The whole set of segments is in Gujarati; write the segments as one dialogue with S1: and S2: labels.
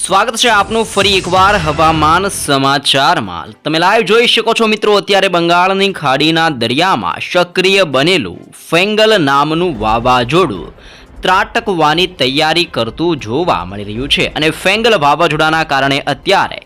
S1: સ્વાગત છે આપનું ફરી એકવાર હવામાન સમાચારમાં. તમે લાઈવ જોઈ શકો છો મિત્રો, અત્યારે બંગાળની ખાડીના દરિયામાં સક્રિય બનેલું ફેંગલ નામનું વાવાઝોડું ત્રાટકવાની તૈયારી કરતું જોવા મળી રહ્યું છે અને ફેંગલ વાવાઝોડાના કારણે અત્યારે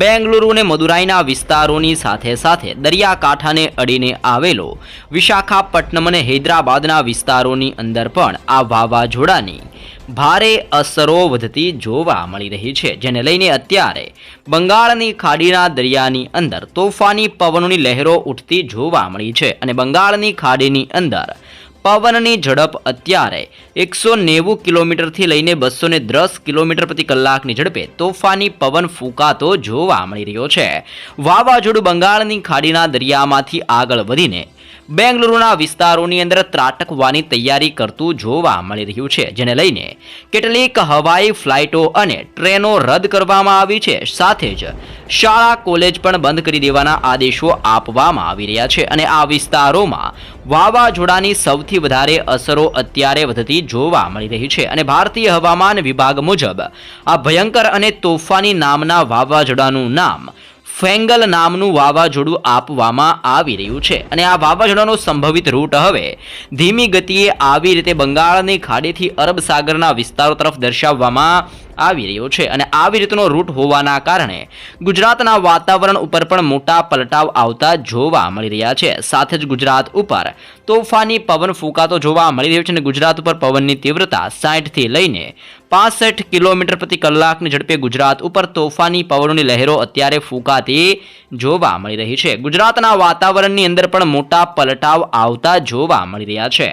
S1: બેંગલુરુ અને મદુરાઈના વિસ્તારોની સાથે સાથે દરિયાકાંઠાને અડીને આવેલો વિશાખાપટ્ટનમ અને હૈદરાબાદના વિસ્તારોની અંદર પણ આ વાવાઝોડાની ભારે અસરો વધતી જોવા મળી રહી છે, જેને લઈને અત્યારે બંગાળની ખાડીના દરિયાની અંદર તોફાની પવનોની લહેરો ઉઠતી જોવા મળી છે અને બંગાળની ખાડીની અંદર પવનની ઝડપ અત્યારે એકસો નેવું કિલોમીટરથી લઈને બસો ને દસ કિલોમીટર પ્રતિ કલાકની ઝડપે તોફાની પવન ફૂંકાતો જોવા મળી રહ્યો છે. વાવાઝોડું બંગાળની ખાડીના દરિયામાંથી આગળ વધીને બેંગલુરુના વિસ્તારોની અંદર ત્રાટકવાની તૈયારી કરતું જોવા મળી રહ્યું છે, જેને લઈને કેટલીક હવાઈ ફ્લાઇટો અને ટ્રેનો રદ કરવામાં આવી છે. સાથે જ શાળા, કોલેજ પણ બંધ કરી દેવાના આદેશો આપવામાં આવી રહ્યા છે અને આ વિસ્તારોમાં વાવાઝોડાની સૌથી વધારે અસરો અત્યારે વધતી જોવા મળી રહી છે અને ભારતીય હવામાન વિભાગ મુજબ આ ભયંકર અને તોફાની નામના વાવાઝોડાનું નામ ફેંગલ નામનું વાવાઝોડું આપવામાં આવી રહ્યું છે અને આ વાવાઝોડાનો સંભવિત રૂટ હવે ધીમી ગતિએ આવી રીતે બંગાળની ખાડીથી અરબ સાગરના વિસ્તારો તરફ દર્શાવવામાં આવી રહ્યો છે અને આવી રીતનો રૂટ હોવાના કારણે ગુજરાતના વાતાવરણ ઉપર પણ મોટા પલટાવ આવતા જોવા મળી રહ્યા છે. સાથે જ ગુજરાત ઉપર તોફાની પવન ફૂંકાતો જોવા મળી રહ્યો છે અને ગુજરાત ઉપર પવનની તીવ્રતા સાઠથી લઈને પાસઠ કિલોમીટર પ્રતિ કલાકની ઝડપે ગુજરાત ઉપર તોફાની પવનોની લહેરો અત્યારે ફૂંકાતી જોવા મળી રહી છે. ગુજરાતના વાતાવરણની અંદર પણ મોટા પલટાવ આવતા જોવા મળી રહ્યા છે.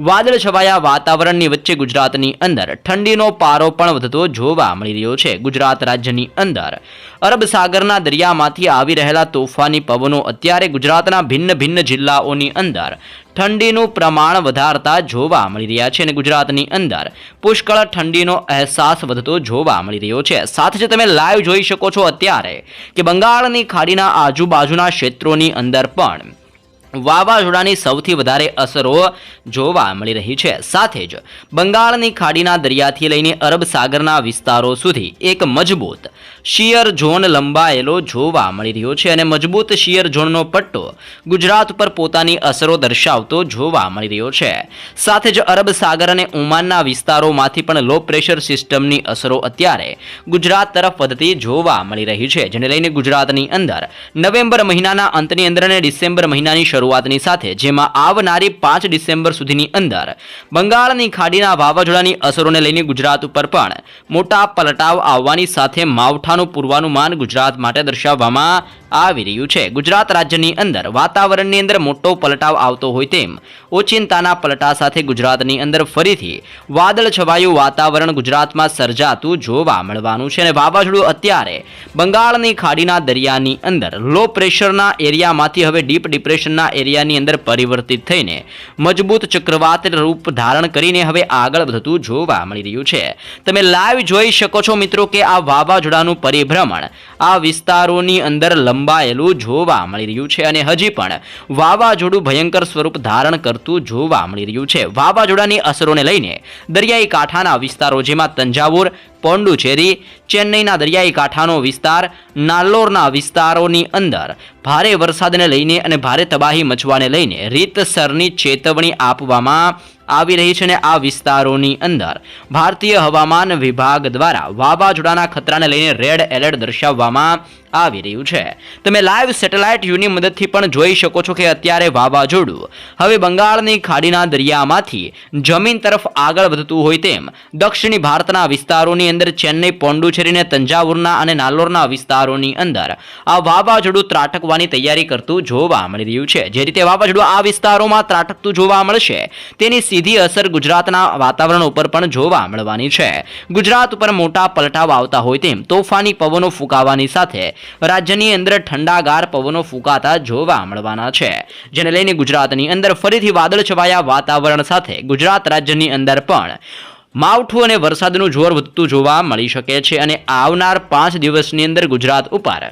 S1: વાદળ છવાયા વાતાવરણની વચ્ચે ગુજરાતની અંદર ઠંડીનો પારો પણ વધતો જોવા મળી રહ્યો છે. ગુજરાત રાજ્યની અંદર અરબ સાગરના દરિયામાંથી આવી રહેલા તોફાની પવનો અત્યારે ગુજરાતના ભિન્ન ભિન્ન જિલ્લાઓની અંદર ઠંડીનું પ્રમાણ વધારતા જોવા મળી રહ્યા છે અને ગુજરાતની અંદર પુષ્કળ ઠંડીનો અહેસાસ વધતો જોવા મળી રહ્યો છે. સાથે જ તમે લાઈવ જોઈ શકો છો અત્યારે કે બંગાળની ખાડીના આજુબાજુના ક્ષેત્રોની અંદર પણ વાવાઝોડાની સૌથી વધારે અસરો જોવા મળી રહી છે. સાથે જ બંગાળની ખાડીના દરિયાથી લઈને અરબ સાગરના વિસ્તારો સુધી એક મજબૂત શિયર ઝોન લંબાયેલો જોવા મળી રહ્યો છે અને મજબૂત શિયર ઝોનનો પટ્ટો ગુજરાત પર પોતાની અસરો દર્શાવતો જોવા મળી રહ્યો છે. સાથે જ અરબ સાગર અને ઓમાનના વિસ્તારોમાંથી પણ લો પ્રેશર સિસ્ટમની અસરો અત્યારે ગુજરાત તરફ વધતી જોવા મળી રહી છે, જેને લઈને ગુજરાતની અંદર નવેમ્બર મહિનાના અંતની અંદર અને ડિસેમ્બર મહિનાની શરૂઆતની સાથે જેમાં આવનારી પાંચ ડિસેમ્બર સુધીની અંદર બંગાળની ખાડીના વાવાઝોડાની અસરોને લઈને ગુજરાત ઉપર પણ મોટા પલટાવ આવવાની સાથે માવઠાનું પૂર્વાનુમાન ગુજરાત માટે દર્શાવવામાં આવી રહ્યું છે. ગુજરાત રાજ્યની અંદર વાતાવરણની અંદર મોટો પલટાવ આવતો હોય તેમ ઓચિંતાના પલટા સાથે ગુજરાતની અંદર ફરીથી વાદળ છવાયું વાતાવરણ ગુજરાતમાં સર્જાતું જોવા મળવાનું છે અને વાવાઝોડું અત્યારે બંગાળની ખાડીના દરિયાની અંદર લો પ્રેશરના એરિયામાંથી હવે ડીપ ડિપ્રેશનના એરિયાની અંદર પરિવર્તિત થઈને મજબૂત ચક્રવાત રૂપ ધારણ કરીને હવે આગળ વધતું જોવા મળી રહ્યું છે. તમે લાઈવ જોઈ શકો છો મિત્રો કે આ વાવાઝોડાનું પરિભ્રમણ આ વિસ્તારોની અંદર લંબાયેલું જોવા મળી રહ્યું છે અને હજી પણ વાવાઝોડું ભયંકર સ્વરૂપ ધારણ કરતું જોવા મળી રહ્યું છે. વાવાઝોડાની અસરોને લઈને દરિયાઈ કાંઠાના વિસ્તારો જેમાં તંજાવુર પોંડુચેરી, ચેન્નઈના દરિયાઈ કાંઠાનો વિસ્તાર, નાલ્લોરના વિસ્તારોની અંદર. ભારે વરસાદને લઈને અને ભારે તબાહી મચવાને લઈને રીતસરની ચેતવણી આપવામાં આવી રહી છે અને આ વિસ્તારોની અંદર. ભારતીય હવામાન વિભાગ દ્વારા વાવાઝોડાના ખતરાને લઈને રેડ એલર્ટ દર્શાવવામાં આવી રહ્યું છે. તમે લાઈવ સેટેલાઇટ વ્યૂની મદદથી પણ જોઈ શકો છો કે અત્યારે વાવાઝોડું હવે બંગાળની ખાડીના દરિયામાંથી જમીન તરફ આગળ વધતું હોય તેમ, દક્ષિણી ભારતના વિસ્તારોની અંદર ચેન્નઈ પોંડુચેરી અને તંજાવુરના અને નાલોરના વિસ્તારોની અંદર આ વાવાઝોડું ત્રાટકવાની તૈયારી કરતું જોવા મળી રહ્યું છે. જે રીતે વાવાઝોડું આ વિસ્તારોમાં ત્રાટકતું જોવા મળશે, તેની સીધી અસર ગુજરાતના વાતાવરણ ઉપર પણ જોવા મળવાની છે. ગુજરાત ઉપર મોટા પલટાવ આવતા હોય તેમ તોફાની પવનો ફૂંકાવાની સાથે રાજ્યની અંદર ઠંડાગાર પવનો ફૂંકાતા જોવા મળવાના છે. જેને લઈને ગુજરાતની અંદર ફરીથી વાદળ છવાયા વાતાવરણ સાથે ગુજરાત રાજ્યની અંદર પણ માવઠું અને વરસાદનું જોર વધતું જોવા મળી શકે છે અને આવનાર પાંચ દિવસની અંદર ગુજરાત ઉપર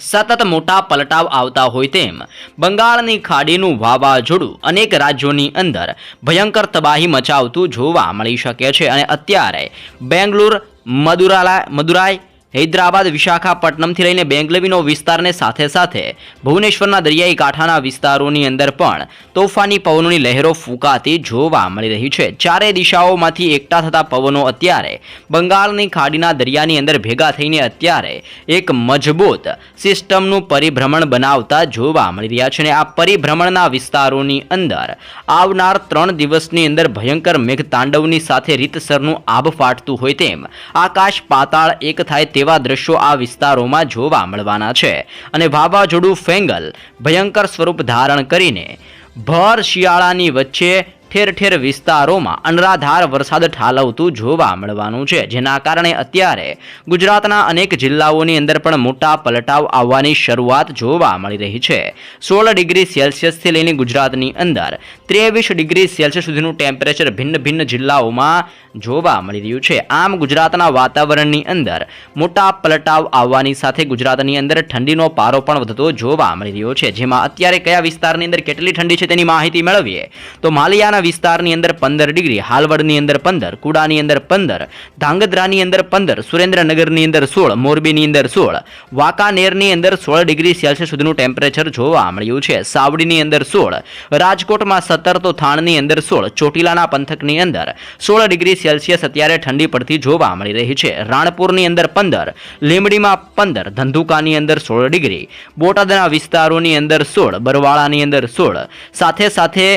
S1: સતત મોટા પલટાવ આવતા હોય તેમ બંગાળની ખાડીનું વાવાઝોડું અનેક રાજ્યોની અંદર ભયંકર તબાહી મચાવતું જોવા મળી શકે છે. અને અત્યારે બેંગ્લોર, મદુરાલા, મદુરાઈ હૈદરાબાદ વિશાખાપટ્ટનમથી લઈને બેંગલવીનો વિસ્તારને સાથે સાથે ભુવનેશ્વરના દરિયાઈ કાંઠાના વિસ્તારોની અંદર પણ તોફાની પવનોની લહેરો ફૂંકાતી જોવા મળી રહી છે. ચારે દિશાઓમાંથી એકઠા થતા પવનો અત્યારે બંગાળની ખાડીના દરિયાની અંદર ભેગા થઈને અત્યારે એક મજબૂત સિસ્ટમનું પરિભ્રમણ બનાવતા જોવા મળી રહ્યા છે અને આ પરિભ્રમણના વિસ્તારોની અંદર આવનાર ત્રણ દિવસની અંદર ભયંકર મેઘતાંડવની સાથે રીતસરનું આભ ફાટતું હોય તેમ આકાશ પાતાળ એક થાય તેવા દ્રશ્યો આ વિસ્તારોમાં જોવા મળવાના છે. અને વાવાઝોડું ફેંગલ ભયંકર સ્વરૂપ ધારણ કરીને ભર શિયાળાની વચ્ચે ઠેર ઠેર વિસ્તારોમાં અનરાધાર વરસાદ ઠાલવતું જોવા મળવાનું છે. જેના કારણે અત્યારે ગુજરાતના અનેક જિલ્લાઓની અંદર પણ મોટા પલટાવ આવવાની શરૂઆત જોવા મળી રહી છે. સોળ ડિગ્રી સેલ્સિયસથી લઈને ગુજરાતની અંદર ત્રેવીસ ડિગ્રી સેલ્સિયસ સુધીનું ટેમ્પરેચર ભિન્ન ભિન્ન જિલ્લાઓમાં જોવા મળી રહ્યું છે. આમ ગુજરાતના વાતાવરણની અંદર મોટા પલટાવ આવવાની સાથે ગુજરાતની અંદર ઠંડીનો પારો પણ વધતો જોવા મળી રહ્યો છે. જેમાં અત્યારે કયા વિસ્તારની અંદર કેટલી ઠંડી છે તેની માહિતી મેળવીએ તો માલિયાના વિસ્તારની અંદર પંદર ડિગ્રી, હાલવડની અંદર પંદર, કુડાની અંદર પંદર, ધાંગધ્રાની અંદર પંદર, સુરેન્દ્રનગરની અંદર સોળ, મોરબીની અંદર સોળ, વાંકાનેરની અંદર સોળ ડિગ્રી સેલ્સિયસ સુધીનું ટેમ્પરેચર જોવા મળ્યું છે. સાવડીની અંદર સોળ, રાજકોટમાં સત્તર તો થાણની અંદર સોળ, ચોટીલાના પંથકની અંદર સોળ ડિગ્રી સેલ્સિયસ અત્યારે ઠંડી પડતી જોવા મળી રહી છે. રાણપુરની અંદર પંદર લીમડીમાં પંદર, ધંધુકાની અંદર સોળ ડિગ્રી, બોટાદના વિસ્તારોની અંદર સોળ, બરવાળાની અંદર સોળ. સાથે સાથે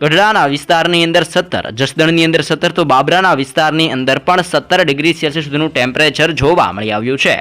S1: ગઢડાના વિસ્તારની અંદર સત્તર, જસદણની અંદર સત્તર તો બાબરાના વિસ્તારની અંદર પણ સત્તર ડિગ્રી સેલ્સિયસ સુધીનું ટેમ્પરેચર જોવા મળી આવ્યું છે.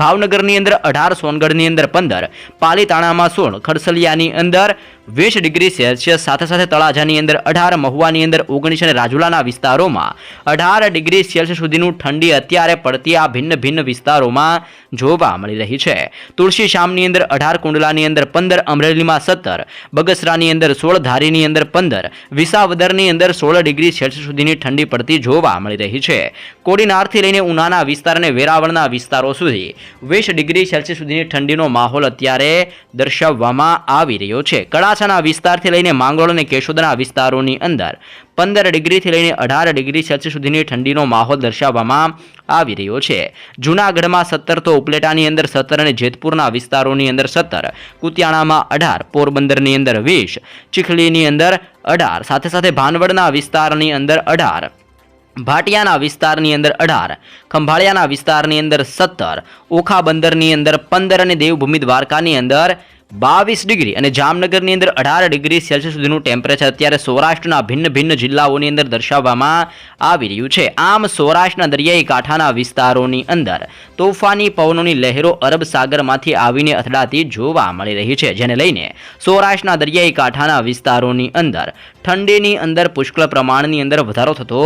S1: ભાવનગરની અંદર અઢાર, સોનગઢની અંદર પંદર, પાલીતાણામાં સોળ, ખડસલિયાની અંદર વીસ ડિગ્રી સેલ્સિયસ સાથે સાથે તળાજાની અંદર અઢાર, મહુવાની અંદર ઓગણીસ અને રાજુલાના વિસ્તારોમાં અઢાર ડિગ્રી સેલ્સિયસ સુધીનું ઠંડી અત્યારે પડતી આ ભિન્ન ભિન્ન વિસ્તારોમાં જોવા મળી રહી છે. તુલસી શામની અંદર અઢાર, કુંડલાની અંદર પંદર, અમરેલીમાં સત્તર, બગસરાની અંદર સોળ, ધારીની અંદર પંદર, વિસાવદરની અંદર સોળ ડિગ્રી સેલ્સિયસ સુધીની ઠંડી પડતી જોવા મળી રહી છે. કોડીનારથી લઈને ઉનાના વિસ્તાર અને વેરાવળના વિસ્તારો સુધી વીસ ડિગ્રી સેલ્સિયસ સુધીની ઠંડીનો માહોલ અત્યારે દર્શાવવામાં આવી રહ્યો છે. કડાછાના વિસ્તારથી લઈને માંગરોળ અને કેશોદના વિસ્તારોની અંદર પંદર ડિગ્રીથી લઈને અઢાર ડિગ્રી સેલ્સિયસ સુધીની ઠંડીનો માહોલ દર્શાવવામાં આવી રહ્યો છે. જૂનાગઢમાં સત્તર, તો ઉપલેટાની અંદર સત્તર અને જેતપુરના વિસ્તારોની અંદર સત્તર, કુતિયાણામાં અઢાર, પોરબંદરની અંદર વીસ, ચીખલીની અંદર અઢાર, સાથે સાથે ભાનવડના વિસ્તારની અંદર અઢાર, ભાટિયાના વિસ્તારની અંદર અઢાર, ખંભાળિયાના વિસ્તારની અંદર સત્તર, ઓખા બંદરની અંદર પંદર અને દેવભૂમિ દ્વારકાની અંદર બાવીસ ડિગ્રી અને જામનગરની અંદર અઢાર ડિગ્રી સેલ્સિયસ સુધીનું ટેમ્પરેચર અત્યારે સૌરાષ્ટ્રના ભિન્ન ભિન્ન જિલ્લાઓની અંદર દર્શાવવામાં આવી રહ્યું છે. આમ સૌરાષ્ટ્રના દરિયાઈ કાંઠાના વિસ્તારોની અંદર તોફાની પવનોની લહેરો અરબ સાગરમાંથી આવીને અથડાતી જોવા મળી રહી છે, જેને લઈને સૌરાષ્ટ્રના દરિયાઈ કાંઠાના વિસ્તારોની અંદર ઠંડીની અંદર પુષ્કળ પ્રમાણની અંદર વધારો થતો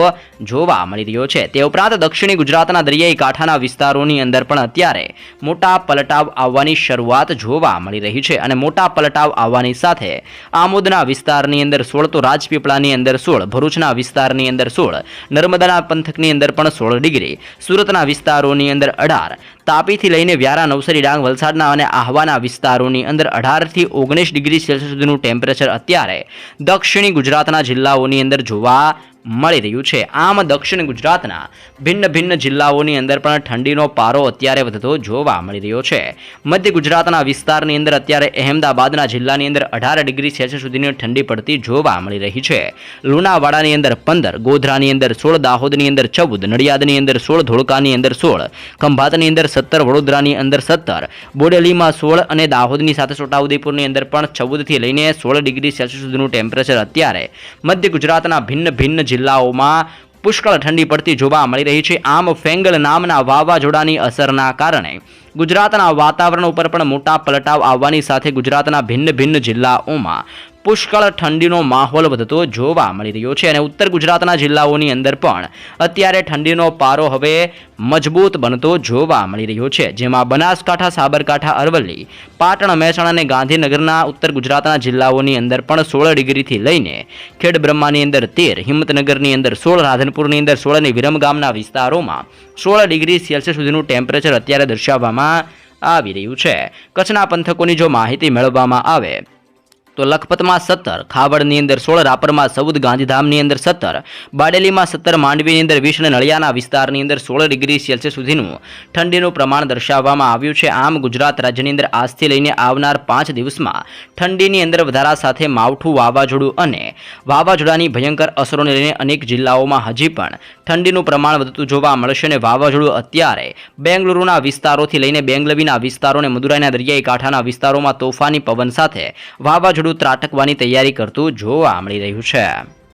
S1: જોવા મળી રહ્યો છે. તે ઉપરાંત દક્ષિણી ગુજરાતના દરિયાઈ કાંઠાના વિસ્તારોની અંદર પણ અત્યારે મોટા પલટાવ આવવાની શરૂઆત જોવા મળી રહી છે. અને મોટા પલટાવ આવવાની સાથે આમોદના વિસ્તારની અંદર સોળ, તો રાજપીપળાની અંદર સોળ, ભરૂચના વિસ્તારની અંદર સોળ, નર્મદાના પંથકની અંદર પણ સોળ ડિગ્રી, સુરતના વિસ્તારોની અંદર અઢાર, તાપીથી લઈને વ્યારા, નવસારી, ડાંગ, વલસાડના અને આહવાના વિસ્તારોની અંદર અઢારથી ઓગણીસ ડિગ્રી સેલ્સિયસ સુધીનું ટેમ્પરેચર અત્યારે દક્ષિણી ગુજરાતના જિલ્લાઓની અંદર જોવા મળી રહ્યું છે. આમ દક્ષિણ ગુજરાતના ભિન્ન ભિન્ન જિલ્લાઓની અંદર પણ ઠંડીનો પારો અત્યારે વધતો જોવા મળી રહ્યો છે. મધ્ય ગુજરાતના વિસ્તારની અંદર અત્યારે અહેમદાબાદના જિલ્લાની અંદર અઢાર ડિગ્રી સેલ્સિયસ સુધીની ઠંડી પડતી જોવા મળી રહી છે. લુણાવાડાની અંદર પંદર, ગોધરાની અંદર સોળ, દાહોદની અંદર ચૌદ, નડિયાદની અંદર સોળ, ધોળકાની અંદર સોળ, ખંભાતની અંદર સત્તર, વડોદરાની અંદર સત્તર, બોડેલીમાં સોળ અને દાહોદની સાથે છોટાઉદેપુરની અંદર પણ ચૌદથી લઈને સોળ ડિગ્રી સેલ્સિયસ સુધીનું ટેમ્પરેચર અત્યારે મધ્ય ગુજરાતના ભિન્ન ભિન્ન જિલ્લાઓમાં પુષ્કળ ઠંડી પડતી જોવા મળી રહી છે. આમ ફેંગલ નામના વાવાઝોડાની અસરના કારણે ગુજરાતના વાતાવરણ ઉપર પણ મોટા પલટાવ આવવાની સાથે ગુજરાતના ભિન્ન ભિન્ન જિલ્લાઓમાં પુષ્કળ ઠંડીનો માહોલ વધતો જોવા મળી રહ્યો છે અને ઉત્તર ગુજરાતના જિલ્લાઓની અંદર પણ અત્યારે ઠંડીનો પારો હવે મજબૂત બનતો જોવા મળી રહ્યો છે, જેમાં બનાસકાંઠા, સાબરકાંઠા, અરવલ્લી, પાટણ, મહેસાણા અને ગાંધીનગરના ઉત્તર ગુજરાતના જિલ્લાઓની અંદર પણ સોળ ડિગ્રીથી લઈને ખેડબ્રહ્માની અંદર તેર, હિંમતનગરની અંદર સોળ, રાધનપુરની અંદર સોળ અને વિરમગામના વિસ્તારોમાં સોળ ડિગ્રી સેલ્સિયસ સુધીનું ટેમ્પરેચર અત્યારે દર્શાવવામાં આવી રહ્યું છે. કચ્છના પંથકોની જો માહિતી મેળવવામાં આવે તો લખપતમાં સત્તર, ખાવડની અંદર સોળ, રાપરમાં ચૌદ, ગાંધીધામની અંદર સત્તર, બાડેલીમાં સત્તર, માંડવીની અંદર વીસ અને નળિયાના વિસ્તારની અંદર સોળ ડિગ્રી સેલ્સિયસ સુધીનું ઠંડીનું પ્રમાણ દર્શાવવામાં આવ્યું છે. આમ ગુજરાત રાજ્યની અંદર આજથી લઈને આવનાર પાંચ દિવસમાં ઠંડીની અંદર વધારા સાથે માવઠું વાવાઝોડું અને વાવાઝોડાની ભયંકર અસરોને લઈને અનેક જિલ્લાઓમાં હજી પણ ઠંડીનું પ્રમાણ વધતું જોવા મળશે અને વાવાઝોડું અત્યારે બેંગલુરુના વિસ્તારોથી લઈને બેંગલવીના વિસ્તારો અને મદુરાઈના દરિયાઈ કાંઠાના વિસ્તારોમાં તોફાની પવન સાથે વાવાઝોડું ત્રાટકવાની તૈયારી કરતું જોવા મળી રહ્યું છે.